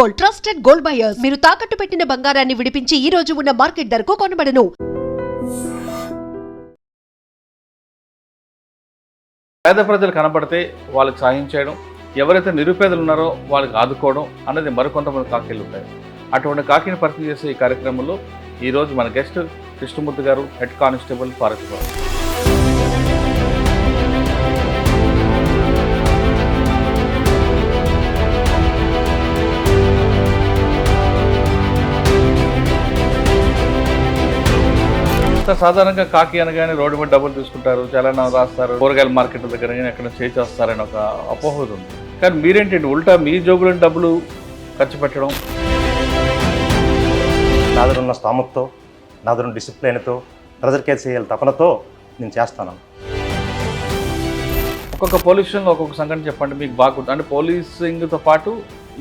Gold trusted gold buyers. మీరు తాకట్టు పెట్టిన బంగారాన్ని విడిపించి ఈ రోజు ఉన్న మార్కెట్ ధరకు కొనబడను. పేద ప్రజలు కనబడితే వాళ్ళకి సాయం చేయడం ఎవరైతే నిరుపేదలు ఉన్నారో వాళ్ళకి ఆదుకోవడం అన్నది మరికొంతమంది కాకీలు ఉంటాయి. అటువంటి కాకిని పరిచయం చేసే ఈ కార్యక్రమంలో ఈరోజు మన guest Krishnamurthy garu head constable Parvathipuram sir సాధారణంగా కాకి అనగానే రోడ్డు మీద డబ్బులు తీసుకుంటారు చలనం రాస్తారు కూరగాయల మార్కెట్ దగ్గర కానీ ఎక్కడ చేసేస్తారని ఒక అపోహ ఉంది. కానీ మీరేంటండి ఉల్టా మీ జోబులో డబ్బులు ఖర్చు పెట్టడం? నా దగ్గర ఉన్న స్థామతతో నా దగ్గర డిసిప్లిన్తో ప్రజలకే చేయాలి తపనతో నేను చేస్తాను. ఒక్కొక్క పోలీస్ స్టేషన్లో ఒక్కొక్క సంఘటన చెప్పండి మీకు బాగుంటుంది. అంటే పోలీసింగ్తో పాటు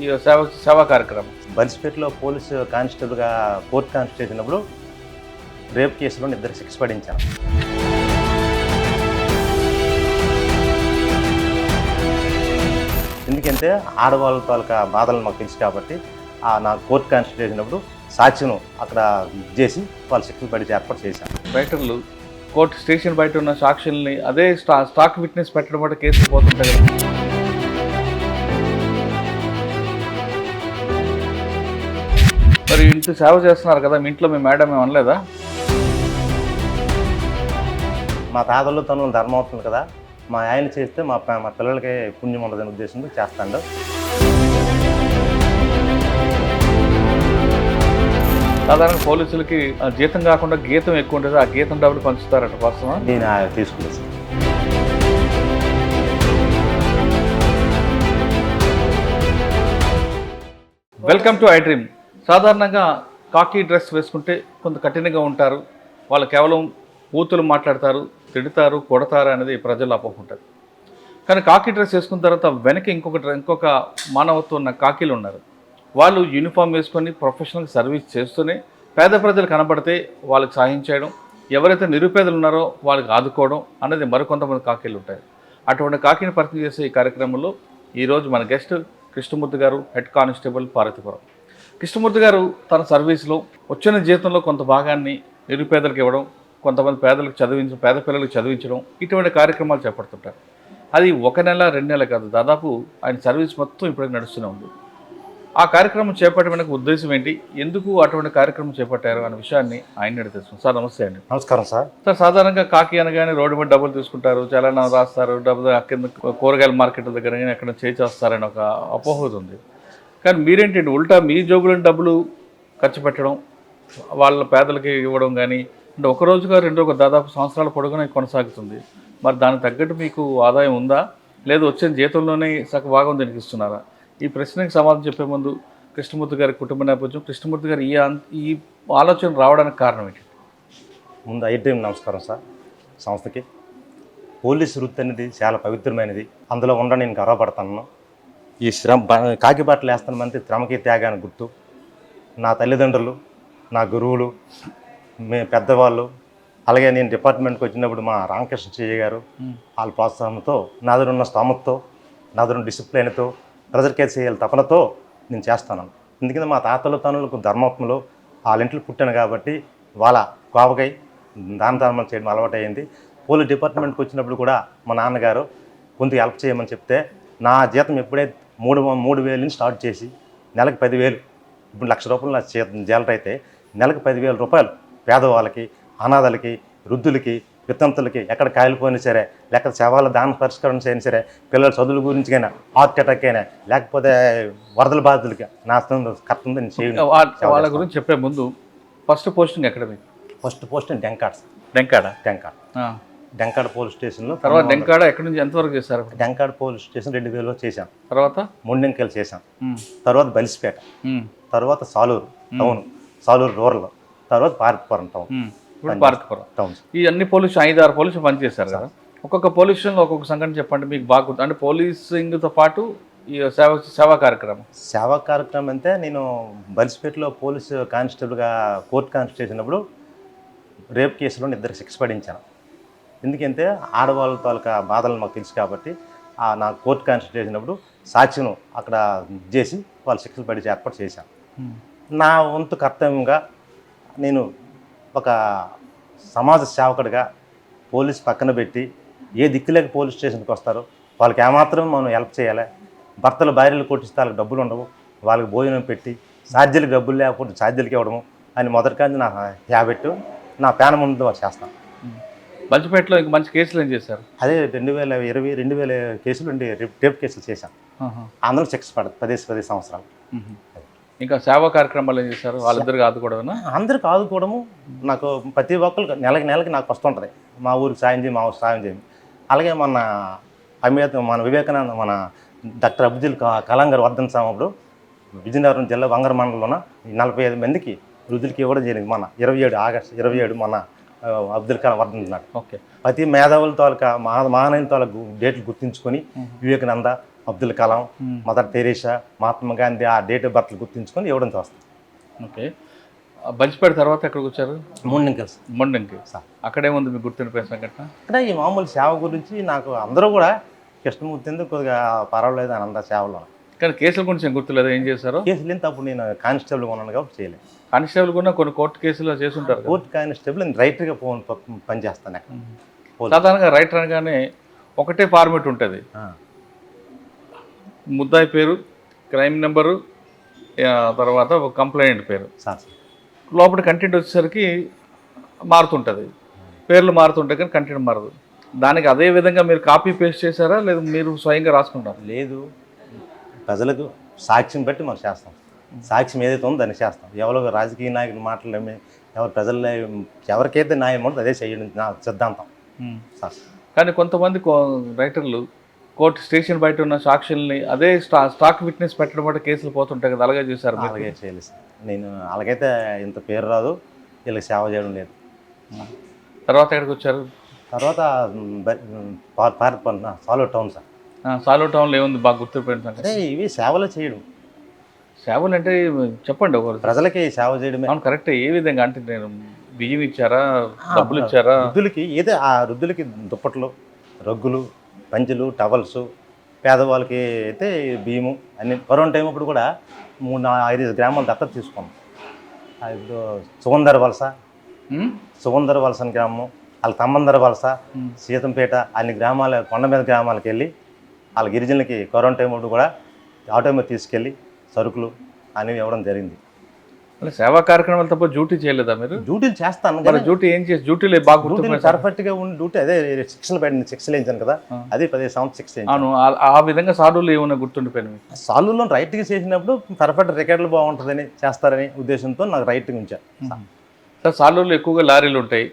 ఈ సేవ సేవా కార్యక్రమం. బన్సిపేటలో పోలీసు కానిస్టేబుల్గా కోర్టు కానిస్టేబుల్ చేసినప్పుడు రేప్ కేసులో ఇద్దరు శిక్ష పడించారు ఎందుకంటే ఆడవాళ్ళ తాలూకా బాధలు మాకు తెలుసు కాబట్టి నా కోర్టు కానిస్టేబుల్ చేసినప్పుడు సాక్షిను అక్కడ చేసి వాళ్ళు శిక్షలు పడితే ఏర్పాటు చేశాను. రైటర్లు కోర్టు స్టేషన్ బయట ఉన్న సాక్షుల్ని అదే స్టా స్టాక్ విట్నెస్ పెట్టడం బట్టి కేసులు పోతుంటాయి కదా. మరి ఇంటి సేవ చేస్తున్నారు కదా మీ ఇంట్లో మీ మేడం ఏమనలేదా? మా తాతలు తను ధర్మం అవుతుంది కదా మా ఆయన చేస్తే మా మా పిల్లలకి పుణ్యం ఉండదనే ఉద్దేశంతో చేస్తాడు. సాధారణ పోలీసులకి జీతం కాకుండా గీతం ఎక్కువ ఉంటుంది ఆ గీతం డబ్బులు పంచుతారట వాస్తవా నేను తీసుకున్నాను sir. Welcome to I dream సాధారణంగా కాకి డ్రెస్ వేసుకుంటే కొంత కఠినంగా ఉంటారు. వాళ్ళు కేవలం బూతులు మాట్లాడతారు. తిడతారు కొడతారు అనేది ప్రజలు అపోహ ఉంటుంది. కానీ కాకి డ్రెస్ వేసుకున్న తర్వాత వెనక ఇంకొక ఇంకొక మానవత్వం ఉన్న కాకీలు ఉన్నారు. వాళ్ళు యూనిఫామ్ వేసుకొని ప్రొఫెషనల్ సర్వీస్ చేస్తూనే పేద ప్రజలు కనబడితే వాళ్ళకి సాయం చేయడం ఎవరైతే నిరుపేదలు ఉన్నారో వాళ్ళకి ఆదుకోవడం అనేది మరికొంతమంది కాకీలు ఉంటాయి. అటువంటి కాకిని పరిచయం చేసే ఈ కార్యక్రమంలో ఈరోజు మన guest Krishnamurthy garu head constable Parvathipuram. Krishnamurthy గారు తన సర్వీస్లో వచ్చిన జీతంలో కొంత భాగాన్ని నిరుపేదలకు ఇవ్వడం కొంతమంది పేదలకు చదివించడం పేద పిల్లలకు చదివించడం ఇటువంటి కార్యక్రమాలు చేపడుతుంటారు. అది ఒక నెల రెండు నెలలు కాదు. దాదాపు ఆయన సర్వీస్ మొత్తం ఇప్పటికి నడుస్తూనే ఉంది. ఆ కార్యక్రమం చేపట్టడానికి ఉద్దేశం ఏంటి? ఎందుకు అటువంటి కార్యక్రమం చేపట్టారు అనే విషయాన్ని ఆయన అడిగి తెలుసుకుందాం. సార్ నమస్తే అండి. నమస్కారం సార్. సార్ సాధారణంగా కాకి అనగానే రోడ్డు మీద డబ్బులు తీసుకుంటారు చలనం రాస్తారు డబ్బులు కింద కూరగాయల మార్కెట్ దగ్గర కానీ ఎక్కడ చేసేస్తారని ఒక అపోహ ఉంది. కానీ మీరేంటండి? ఉల్టా మీ జోబులో డబ్బులు ఖర్చు పెట్టడం వాళ్ళ పేదలకి ఇవ్వడం కానీ అంటే ఒక రోజుగా రెండు ఒక దాదాపు సంవత్సరాల పొడుగున కొనసాగుతుంది. మరి దానికి తగ్గట్టు మీకు ఆదాయం ఉందా? లేదు వచ్చిన జీతంలోనే సగ భాగం దీనికి ఇస్తున్నారా? ఈ ప్రశ్నకి సమాధానం చెప్పే ముందు కృష్ణమూర్తి గారి కుటుంబ నేపథ్యం. కృష్ణమూర్తి గారు ఈ ఈ ఆలోచన రావడానికి కారణం ఏంటి? ముందు ఐటీఎం నమస్కారం సార్. సంస్థకి పోలీసు వృత్తి అనేది చాలా పవిత్రమైనది. అందులో ఉండ నేను గర్వపడతాను. ఈ శ్రమ కాకి బట్టలు వేస్తానంటే శ్రమకి త్యాగానికి గుర్తు. నా తల్లిదండ్రులు నా గురువులు మే పెద్దవాళ్ళు. అలాగే నేను డిపార్ట్మెంట్కి వచ్చినప్పుడు మా రామకృష్ణ చెయ్య గారు వాళ్ళ ప్రోత్సాహంతో నా దగ్గర ఉన్న స్తోమతతో నా దగ్గర ఉన్న డిసిప్లిన్తో ప్రజలకే చేయాలి తపనతో నేను చేస్తాను. ఎందుకంటే మా తాతలు తనులకు ధర్మత్మలో వాళ్ళ ఇంట్లో పుట్టాను కాబట్టి వాళ్ళ కోపకై దాన ధర్మం చేయడం అలవాటైంది. పోలీస్ డిపార్ట్మెంట్కి వచ్చినప్పుడు కూడా మా నాన్నగారు కొంత హెల్ప్ చేయమని చెప్తే నా జీతం ఎప్పుడైతే మూడు మూడు వేలు నుంచి స్టార్ట్ చేసి నెలకు పదివేలు. ఇప్పుడు లక్ష రూపాయలు నా జీతం జీలట అయితే నెలకు పదివేల రూపాయలు పేదవాళ్ళకి అనాథలకి వృద్ధులకి వితంతులకి ఎక్కడ కాయలిపోయినా సరే లేకపోతే శవాల దాన పరిష్కరణ చేయని సరే పిల్లల చదువుల గురించి అయినా హార్ట్ అటాక్ అయినా లేకపోతే వరదల బాధితులకి నా కర్తం నేను చేయను. వాళ్ళ గురించి చెప్పే ముందు ఫస్ట్ పోస్టింగ్ ఎక్కడ మీకు first post Denkada Denkada Denkada. Denkada police స్టేషన్లో తర్వాత డెంకాడ ఎక్కడి నుంచి ఎంతవరకు చేశారు? డెంకాడ్ పోలీస్ స్టేషన్ రెండు వేలలో చేశాం. తర్వాత? మొండెంకలు చేశాం. తర్వాత బలిసిపేట. తర్వాత సాలూరు. Town Saluru rural. తర్వాత పార్క్పురం టౌన్. ఇప్పుడు పార్కపురం టౌన్స్ ఈ అన్ని పోలీసు ఐదు ఆరు పోలీసులు పనిచేశారు కదా. ఒక్కొక్క పోలీస్ స్టేషన్లో ఒక్కొక్క సంఘటన చెప్పండి మీకు బాగా గుర్తు. అంటే పోలీసింగ్తో పాటు ఈ సేవ సేవా కార్యక్రమం. సేవా కార్యక్రమం అంటే నేను బలిసిపేటలో పోలీసు కానిస్టేబుల్గా కోర్టు కానిస్టేబుల్ చేసినప్పుడు రేప్ కేసులో ఇద్దరు శిక్ష పడించాను. ఎందుకంటే ఆడవాళ్ళ తాలూకా బాధలు మాకు తెలుసు కాబట్టి నా కోర్టు కానిస్టేబుల్ చేసినప్పుడు సాక్షిను అక్కడ చేసి వాళ్ళు శిక్షలు పడి ఏర్పాటు చేశాను. నా వంతు కర్తవ్యంగా నేను ఒక సమాజ సేవకుడిగా పోలీస్ పక్కన పెట్టి ఏ దిక్కులేక పోలీస్ స్టేషన్కి వస్తారో వాళ్ళకి ఏమాత్రం మనం హెల్ప్ చేయాలి. భర్తలు భార్యలు కొట్టిస్తే వాళ్ళకి డబ్బులు ఉండవు. వాళ్ళకి భోజనం పెట్టి సాధ్యాలకు డబ్బులు లేకపోతే సాధ్యాలకి ఇవ్వడము అని మొదటి కానీ నా హ్యాబిట్ నా పేన ముందు వాళ్ళు చేస్తాను మంచిపేటలో ఇంక మంచి కేసులు ఏం చేశారు? అదే రెండు వేల ఇరవై రెండు వేల కేసులు రేప్ రేప్ కేసులు చేశాను. అందులో శిక్ష పడదు పదేసి పది సంవత్సరాలు. ఇంకా సేవా కార్యక్రమాలు ఏం చేశారు? వాళ్ళిద్దరికి ఆదుకోవడం అందరికి ఆదుకోవడము. నాకు ప్రతి ఒక్కరికి నెలకి నెలకి నాకు వస్తుంటుంది మా ఊరికి సాయం చేయి మా ఊరికి సాయం చేయండి అలాగే మన అమిత మన వివేకానంద మన డాక్టర్ అబ్దుల్ కలాం గారు వర్ధంతించినప్పుడు విజయనగరం జిల్లా వంగర మండలంలోన నలభై ఐదు మందికి వృద్ధులకి ఇవ్వడం జరిగింది. మన ఇరవై ఏడు ఆగస్టు ఇరవై ఏడు మన అబ్దుల్ కలాం వర్ధంతున్నాడు ఓకే. ప్రతి మేధావుల తాలూకా మా మహానీయుల తాలూకు డేట్లు గుర్తించుకొని వివేకానంద అబ్దుల్ కలాం మదర్ తెరీసా మహాత్మా గాంధీ ఆ డేట్ ఆఫ్ బర్త్లు గుర్తించుకొని ఇవ్వడం చేస్తాం. ఓకే. బంచిపేట తర్వాత ఎక్కడికి వచ్చారు మూడు కలిసి మొండంకి సార్. అక్కడేముంది మీకు గుర్తుండిపోయిన సంఘటన ఇక్కడ ఈ మామూలు సేవ గురించి నాకు అందరూ కూడా కృష్ణమూర్తి ఎందుకు కొద్దిగా పర్వాలేదు అని అంత సేవలో. కానీ కేసుల గురించి ఏం గుర్తులేదు? ఏం చేశారో? కేసులు ఎంత అప్పుడు నేను కానిస్టేబుల్ ఉన్నాను కాబట్టి చేయలేదు. కానిస్టేబుల్ కూడా కొన్ని కోర్టు కేసులు చేసుంటారు కదా. కోర్టు కానిస్టేబుల్ నేను రైటర్గా ఫోన్ పనిచేస్తాను అక్కడ. సాధారణంగా రైటర్ అనగానే ఒకటే ఫార్మేట్ ఉంటుంది. ముద్దాయి పేరు క్రైమ్ నెంబరు తర్వాత ఒక కంప్లైంట్ పేరు. లోపల కంటెంట్ వచ్చేసరికి మారుతుంటుంది. పేర్లు మారుతుంటాయి కానీ కంటెంట్ మారదు. దానికి అదే విధంగా మీరు కాపీ పేస్ట్ చేశారా? లేదా మీరు స్వయంగా రాసుకుంటారు లేదు. ప్రజలకు సాక్ష్యం బట్టి మనం చేస్తాం. సాక్ష్యం ఏదైతే ఉందో దాన్ని చేస్తాం. ఎవరో రాజకీయ నాయకులు మాట్లాడమే ఎవరు ప్రజల్లో ఎవరికైతే న్యాయం ఉందో అదే చేయడం నా సిద్ధాంతం. సార్. కానీ కొంతమంది రైటర్లు కోర్టు స్టేషన్ బయట ఉన్న సాక్షుల్ని అదే స్టా స్టాక్ విట్నెస్ పెట్టడం బట్టి కేసులు పోతుంటాయి కదా అలాగే మీరు. అలాగే చేయాలి నేను అలాగైతే ఇంత పేరు రాదు వీళ్ళకి సేవ చేయడం లేదు. తర్వాత ఎక్కడికి వచ్చారు? తర్వాత మ్, బ- మ్, పా- పారిపోయిన సాలో టౌన్ సార్. సాలో టౌన్లో ఏముంది? బాగా గుర్తుపోయిన అదే ఇవి సేవలు చేయడం. సేవలు అంటే చెప్పండి ఒకరు. ప్రజలకి సేవ చేయడమే. అవును కరెక్ట్. ఏ విధంగా? అంటే నేను బియ్యం ఇచ్చారా? డబ్బులు ఇచ్చారా? వృద్ధులకి ఏదో ఆ వృద్ధులకి దుప్పట్లు రగ్గులు పంచెలు టవల్స్ పేదవాళ్ళకి అయితే బియ్యము అన్ని కరోనా టైం అప్పుడు కూడా మూడు ఐదు గ్రామాలు దత్తత తీసుకున్నాం. ఇప్పుడు సుగంధర వలస? సుగంధర వలస అని గ్రామం వాళ్ళ తమ్మందర వలస సీతంపేట అన్ని గ్రామాల కొండ మీద గ్రామాలకు వెళ్ళి వాళ్ళ గిరిజనులకి కరోనా టైం అప్పుడు కూడా ఆటో మీద తీసుకెళ్ళి సరుకులు అనేవి ఇవ్వడం జరిగింది. అంటే సేవా కార్యక్రమాలు తప్ప డ్యూటీ చేయలేదా మీరు? డ్యూటీలు చేస్తాను మరి డ్యూటీ ఏం చేసి డ్యూటీలో బాగా డ్యూటీలు గుర్తుపోయిన పర్ఫెక్ట్గా ఉండి డ్యూటీ అదే శిక్షలు పెట్టింది శిక్షలు వేయించాను కదా అదే పదిహేను సంవత్సరం శిక్ష అవును ఆ- విధంగా సాధువులు ఏమైనా గుర్తుండిపోయిన మీకు సాల్వ్లో రైట్గా చేసినప్పుడు పర్ఫెక్ట్ రికార్డులు బాగుంటుందని చేస్తారని ఉద్దేశంతో నాకు రైట్గా ఉంచాను సార్ సాలూరులో ఎక్కువగా లారీలు ఉంటాయి.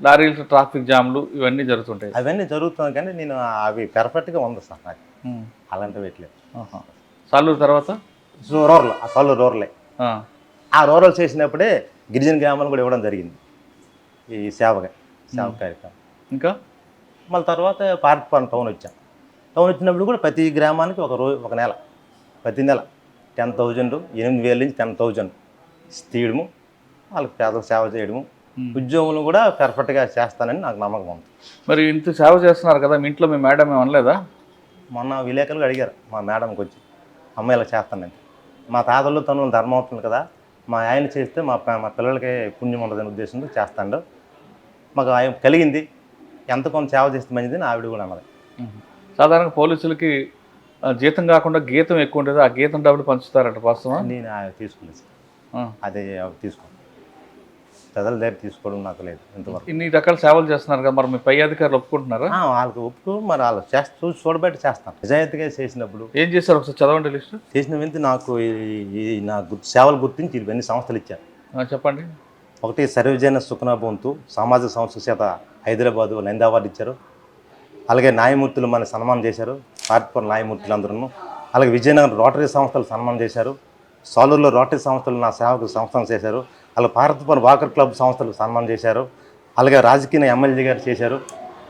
లారీలు ట్రాఫిక్ జామ్లు ఇవన్నీ జరుగుతుంటాయి. అవన్నీ జరుగుతుంది కానీ నేను అవి పర్ఫెక్ట్గా ఉంది సార్ నాకు. అలాంటివి పెట్టలేదు. సాలూరు తర్వాత? సో రూరల్ ఆ సాల్వ్ రూరలే. ఆ. రూరల్ చేసినప్పుడే గిరిజన గ్రామాలు కూడా ఇవ్వడం జరిగింది. ఈ సేవగా సేవ కార్యక్రమం. ఇంకా? మళ్ళీ తర్వాత పార్ట్పాన్ టౌన్ వచ్చాం. టౌన్ వచ్చినప్పుడు కూడా ప్రతి గ్రామానికి ఒక రోజు ఒక నెల ప్రతి నెల టెన్ థౌజండ్ ఎనిమిది వేల నుంచి టెన్ థౌజండ్ తీయడము వాళ్ళకి పేదలకు సేవ చేయడము ఉద్యోగులు కూడా పర్ఫెక్ట్గా చేస్తానని నాకు నమ్మకం ఉంది. మరి ఇంత సేవ చేస్తున్నారు కదా మీ ఇంట్లో మీ మేడం ఏమి అనలేదా? మొన్న విలేకరులు అడిగారు మా మేడంకి వచ్చి అమ్మాయి ఇలా చేస్తానండి మా తాతలు తను ధర్మవుతుంది కదా మా ఆయన చేస్తే మా మా పిల్లలకి పుణ్యం ఉండదనే ఉద్దేశంతో చేస్తాడు. మాకు ఆయన కలిగింది. ఎంత కొంత సేవ చేస్తే మంచిదని ఆవిడ కూడా అన్నది. సాధారణంగా పోలీసులకి జీతం కాకుండా గీతం ఎక్కువ ఉంటుంది ఆ గీతం డబ్బులు పంచుతారట వాస్తవం? నేను తీసుకోలేదు సార్. అదే తీసుకోండి ప్రజల దగ్గర తీసుకోవడం నాకు లేదు ఇంతవరకు. ఇన్ని రకాల సేవలు చేస్తున్నారు కదా మరి మీ పై అధికారులు ఒప్పుకుంటున్నారా? వాళ్ళకి ఒప్పుకో మరి వాళ్ళు చేస్త చూసి చూడబెట్టి చేస్తాను నిజాయితీగా చేసినప్పుడు ఏం చేశారు ఒకసారి చదవండి లిస్ట్? చేసిన వెంటనే నాకు ఈ- నా గుర్తు సేవలు గుర్తించి ఇవన్నీ సంస్థలు ఇచ్చారు. చెప్పండి. ఒకటి సర్వజన సుఖనా బొంతు సామాజిక సంస్థ చేత హైదరాబాదు నంది అవార్డు ఇచ్చారు. అలాగే న్యాయమూర్తులు మన సన్మానం చేశారు. పార్టీపురం న్యాయమూర్తులు అందరూ అలాగే విజయనగరం రోటరీ సంస్థలు సన్మానం చేశారు. సాలూరులో రోటరీ సంస్థలు నా సేవకు సంస్థలు చేశారు. అలా పార్వతీపురం వాకర్ క్లబ్ సంస్థలు సన్మానం చేశారు. అలాగే రాజకీయ ఎమ్మెల్యే గారు చేశారు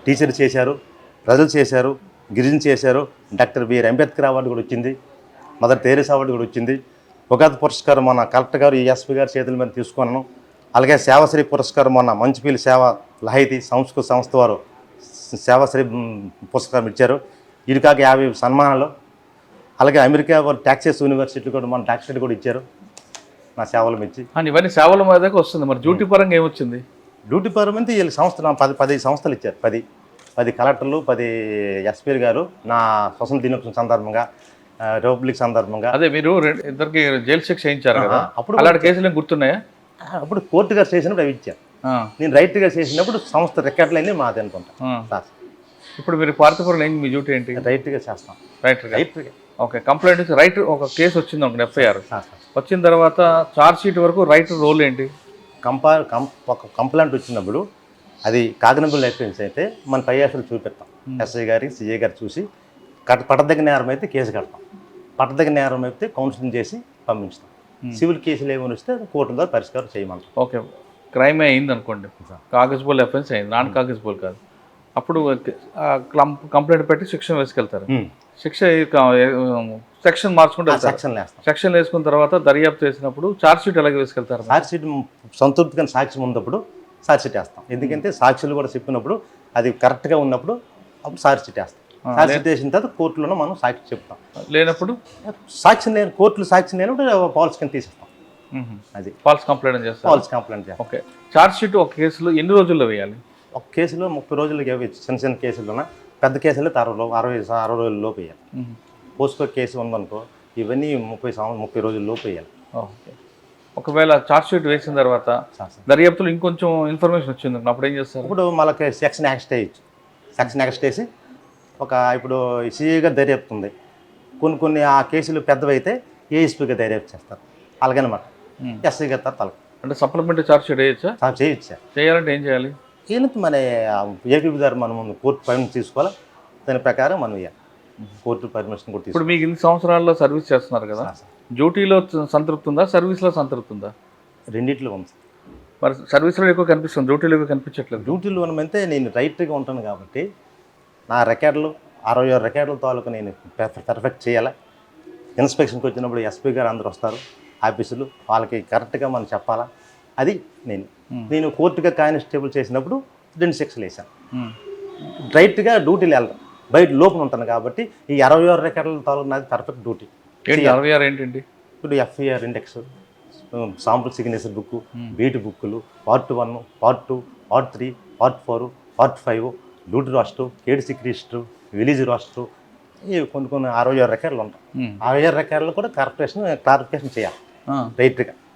టీచర్ చేశారు ప్రజలు చేశారు గిరిజన చేశారు. డాక్టర్ బిఆర్ అంబేద్కర్ అవార్డు కూడా వచ్చింది మదర్ తెరేసా అవార్డు కూడా వచ్చింది. ఉగాది పురస్కారం మొన్న కలెక్టర్ గారు ఎస్పీ గారి చేతుల మీద తీసుకున్నాను. అలాగే సేవశ్రీ పురస్కారం మొన్న మంచిపల్లి సేవ లహైతి సంస్కృత సంస్థ వారు సేవశ్రీ పురస్కారం ఇచ్చారు. ఇది కాక యాభై సన్మానాలు. అలాగే అమెరికా వారు ట్యాక్సెస్ యూనివర్సిటీ కూడా మన ట్యాక్స్ కూడా ఇచ్చారు. నా సేవలు మెచ్చి. ఇవన్నీ సేవల మీదకి వస్తుంది. మరి డ్యూటీ పరంగా ఏమొచ్చింది? డ్యూటీ పరమంతా వీళ్ళ సంస్థ నా పది పది సంస్థలు ఇచ్చారు. పది పది కలెక్టర్లు పది ఎస్పీలు గారు నా స్వతంత్ర దినోత్సవం సందర్భంగా రిపబ్లిక్ సందర్భంగా. అదే మీరు ఇద్దరికి జైలు శిక్ష చేయించారు? కదా అప్పుడు అలాంటి కేసులు గుర్తున్నాయా? అప్పుడు కోర్టు గారు చేసినప్పుడు అవి ఇచ్చారు. ఆ, నేను రైట్గా చేసినప్పుడు సంస్థ రికార్డులు అన్నీ మాది అనుకుంటా. సార్. ఇప్పుడు మీరు పార్థపురం ఏం మీ డ్యూటీ ఏంటి? రైట్గా చేస్తాం. రైట్ రైట్గా. ఓకే కంప్లైంట్ రైట్ ఒక కేసు వచ్చింది అనుకోండి ఎఫ్ఐఆర్. వచ్చిన తర్వాత చార్జ్ షీట్ వరకు రైట్ రోల్ ఏంటి? కంపా ఒక కంప్లైంట్ వచ్చినప్పుడు అది కాగనబుల్ ఎఫెన్స్ అయితే మన పై అసలు చూపెడతాం. ఎస్ఐ గారికి సిఐ గారు చూసి కట్ పట్టదగ్గ నేరం అయితే కేసు కడతాం. పట్టదగ్గ నేరం అయితే కౌన్సిలింగ్ చేసి పంపించుతాం. సివిల్ కేసులు ఏమైనా వస్తే కోర్టు ద్వారా పరిష్కారం చేయమంటాం. ఓకే క్రైమ్ అయింది అనుకోండి కాగజ్బుల్ ఎఫెన్స్ అయింది. నాన్ కాగజ్బుల్ కాదు. అప్పుడు కంప్లైంట్ పెట్టి శిక్షణ వేసుకెళ్తారు. శిక్ష సెక్షన్ మార్చుకుంటే సెక్షన్ వేస్తాం సెక్షన్ వేసుకున్న తర్వాత దర్యాప్తు చేసినప్పుడు చార్జ్ షీట్ ఎలాగే వేసుకెళ్తారు? సాక్షి షీట్ సంతృప్తిగా సాక్షి ఉన్నప్పుడు సాక్షి షీట్ వేస్తాం. ఎందుకంటే సాక్షులు కూడా చెప్పినప్పుడు అది కరెక్ట్గా ఉన్నప్పుడు సాక్షి షీట్ వేస్తాం. షీట్ వేసిన తర్వాత కోర్టులోనూ మనం సాక్షి చెప్తాం. లేనప్పుడు? సాక్షి లేని కోర్టులు సాక్షి లేనప్పుడు పాలసీ కింద తీసేస్తాం. అది. ఫాల్స్ కంప్లైంట్ చేస్తారు. పాలసీ కంప్లైంట్ చేస్తాం. ఓకే. చార్జ్ షీట్ ఒక కేసులో ఎన్ని రోజుల్లో వేయాలి? ఒక కేసులో ముప్పై రోజులకి ఇవ్వచ్చు చిన్న చిన్న కేసుల్లోన పెద్ద కేసులు అరవై అరవై అరవై రోజుల లోపు వేయాలి. పోస్కో కేసు ఉందనుకో ఇవన్నీ ముప్పై సంవత్సరం ముప్పై రోజుల లోపు వేయాలి. ఓకే. ఒకవేళ చార్జ్ షీట్ వేసిన తర్వాత. దర్యాప్తులో ఇంకొంచెం ఇన్ఫర్మేషన్ వచ్చింది అప్పుడు ఏం చేస్తారు? ఇప్పుడు మనకి సెక్షన్ యాక్ట్ వేయచ్చు. సెక్షన్ యాక్ట్ వేసి ఒక ఇప్పుడు సిఐగా దర్యాప్తు ఉంది కొన్ని కొన్ని ఆ కేసులు పెద్దవైతే ఏఎస్పీగా దర్యాప్తు చేస్తారు. అలాగనమాట. ఎస్ఐ గారు తల అంటే సప్లిమెంటరీ చార్జ్ షీట్ వేయచ్చా? చేయొచ్చు చేయాలంటే ఏం చేయాలి? ఏంటి మన ఏపీ ద్వారా మనం కోర్టు పర్మిషన్ తీసుకోవాలా? దాని ప్రకారం మనం ఇవ్వాలి కోర్టు పర్మిషన్ కూడా ఇప్పుడు మీకు ఇన్ని సంవత్సరాల్లో సర్వీస్ చేస్తున్నారు కదా డ్యూటీలో సంతృప్తి ఉందా సర్వీస్లో సంతృప్తి ఉందా రెండిట్లో ఉంది. మరి సర్వీస్లో ఎక్కువ కనిపిస్తుంది డ్యూటీలో ఎక్కువ కనిపించట్లేదు. డ్యూటీలో ఉన్నమంటే నేను రైట్గా ఉంటాను కాబట్టి నా రికార్డులు అరవై ఆరు రికార్డుల తాలూకు నేను పెర్- పర్ఫెక్ట్ చేయాలి? ఇన్స్పెక్షన్కి వచ్చినప్పుడు ఎస్పీ గారు అందరూ వస్తారు ఆఫీసులు వాళ్ళకి కరెక్ట్గా మనం చెప్పాలా? అది నేను. నేను కోర్టుగా కానిస్టేబుల్ చేసినప్పుడు రెండు శిక్షలు వేసాను ఉమ్. రైట్గా డ్యూటీలు వెళ్ళడం. బయట లోపల ఉంటాను కాబట్టి ఈ అరవై ఆరు రికార్డుల తాలూకు నాది పర్ఫెక్ట్ డ్యూటీ. అరవై ఆరు ఏంటండి? ఇప్పుడు FIR index sample signature book beat బుక్కులు part one part two part three part four part five duty roster KD సిక్రిస్టర్ village raster ఇవి కొన్ని కొన్ని అరవై ఆరు రికార్డులు ఉంటాయి. ఉమ్. అరవై ఆరు రికార్డులు కూడా కార్పొరేషన్ క్లారిఫికేషన్ చేయాలి. రైట్గా ఆ,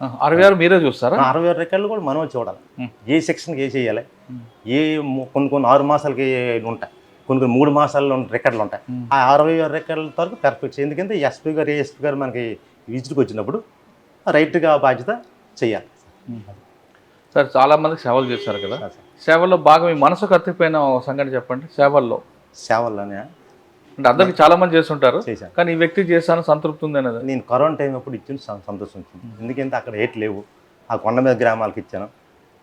అరవై ఆరు మీరే చూస్తారా? అరవై ఆరు రికార్డులు కూడా మనం చూడాలి. ఏ సెక్షన్కి ఏ చేయాలి? ఏ కొన్ని కొన్ని ఆరు మాసాలకి ఉంటాయి. కొన్ని కొన్ని మూడు మాసాల్లో ఉన్న రికార్డులు ఉంటాయి. ఆ అరవై ఆరు రికార్డుల వరకు పర్ఫెక్ట్ ఎందుకంటే ఎస్పీ గారు ఏఎస్పీ గారు మనకి విజిట్కి వచ్చినప్పుడు రైట్గా బాధ్యత చేయాలి. సార్ చాలా మందికి సేవలు చేస్తారు కదా. సేవల్లో బాగా మీ మనసుకు అత్తిపోయిన ఒక సంగతి చెప్పండి. సేవల్లో. సేవల్లోనే అంటే అందరికి చాలా మంది చేస్తుంటారు. చేశాను. కానీ ఈ వ్యక్తి చేశాను సంతృప్తి ఉంది అనేది నేను కరోనా టైం అప్పుడు ఇచ్చింది సం- సంతోషం వచ్చింది ఎందుకంటే అక్కడ ఏట్ లేవు. ఆ కొండ మీద గ్రామాలకు ఇచ్చాను.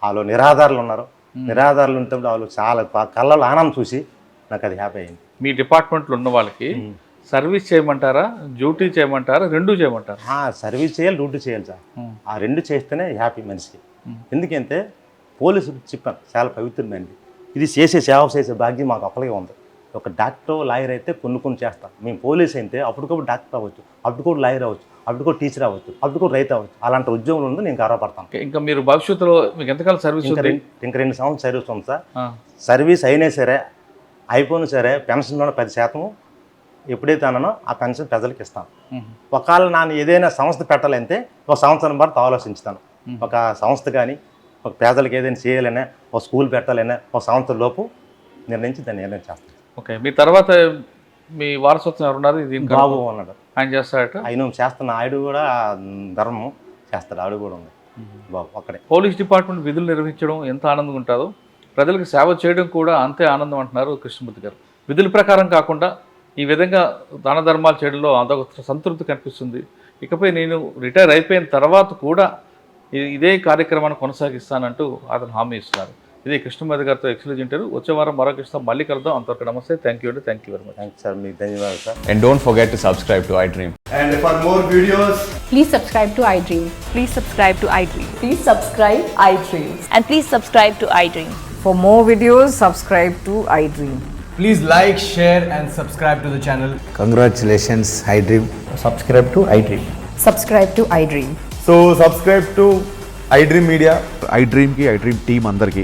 వాళ్ళు నిరాధారులు ఉన్నారు. నిరాధారులు ఉంటే వాళ్ళు చాలా కళ్ళలో ఆనందం చూసి నాకు అది హ్యాపీ అయింది. మీ డిపార్ట్మెంట్లో ఉన్న వాళ్ళకి సర్వీస్ చేయమంటారా? డ్యూటీ చేయమంటారా? రెండు చేయమంటారా? ఆ సర్వీస్ చేయాలి డ్యూటీ చేయాలి సార్. ఉమ్. ఆ రెండు చేస్తేనే హ్యాపీ మనిషికి. ఎందుకంటే పోలీసులు చెప్పాను చాలా పవిత్రమైనది. ఇది చేసే సేవ చేసే భాగ్యం మాకు అప్పటికే ఉంది. ఒక డాక్టర్ లాయర్ అయితే కొన్ని కొన్ని చేస్తాం. మేము పోలీస్ అయితే అప్పటికప్పుడు డాక్టర్ అవ్వచ్చు అప్పటికప్పుడు లాయర్ అవ్వచ్చు అప్పటికప్పుడు టీచర్ అవ్వచ్చు అప్పటికప్పుడు రైతు అవ్వచ్చు. అలాంటి ఉద్యోగం ఉంది నేను గర్వపడతాను. ఇంకా మీరు భవిష్యత్తులో మీకు ఎంతకాలం సర్వీస్ ఇంకా రెండు సంవత్సరాలు సర్వీస్ ఉంది సార్. సర్వీస్ అయినా సరే అయిపోయినా సరే పెన్షన్లో పది శాతం ఎప్పుడైతే అన్నానో ఆ పెన్షన్ ప్రజలకు ఇస్తాను. ఒకవేళ నేను ఏదైనా సంస్థ పెట్టాలంటే ఒక సంవత్సరం పాటు ఆలోచించుతాను. ఒక సంస్థ కానీ ఒక పేదలకు ఏదైనా చేయాలన్నా ఒక స్కూల్ పెట్టాలన్నా ఒక సంవత్సరం లోపు నిర్ణయించి దాన్ని నిర్ణయం చేస్తాను. ఓకే. మీ తర్వాత మీ వారసత్వం ఎవరున్నారు? దీనికి బాబు అన్నాడు ఆయన చేస్తారట ఆయన చేస్తున్న ఆయుడు కూడా ధర్మం చేస్తాడు. ఆడు కూడా ఉంది. బాబు అక్కడే పోలీస్ డిపార్ట్మెంట్ విధులు నిర్వహించడం ఎంత ఆనందంగా ఉంటుందో ప్రజలకు సేవ చేయడం కూడా అంతే ఆనందం అంటున్నారు కృష్ణమూర్తి గారు. విధుల ప్రకారం కాకుండా ఈ విధంగా దాన ధర్మాలు చేయడంలో అదొక సంతృప్తి కనిపిస్తుంది. ఇకపై నేను రిటైర్ అయిపోయిన తర్వాత కూడా ఇదే కార్యక్రమాన్ని కొనసాగిస్తానంటూ అతను హామీ ఇస్తున్నారు. ఇది కృష్ణమూర్తి గారితో ఎక్స్క్లూజ్ ఇంటారు వచ్చే వారం మరొక ఇస్తాం మళ్ళీ కలుద్దాం అంతవరకు నమస్తే థ్యాంక్ యూ అండి thank you very much thanks sir మీకు ధన్యవాదాలు sir And don't forget to subscribe to iDream. And for more videos, Please subscribe to iDream. Please subscribe to iDream. Please subscribe iDream. And please subscribe to iDream. For more videos, subscribe to iDream. Please like, share, and subscribe to the channel. Congratulations, iDream. subscribe to iDream. Subscribe to iDream. So subscribe to iDream Media. ఐ డ్రీమ్కి I dream team అందరికీ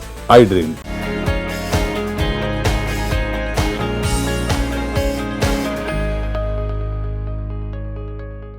I Dream.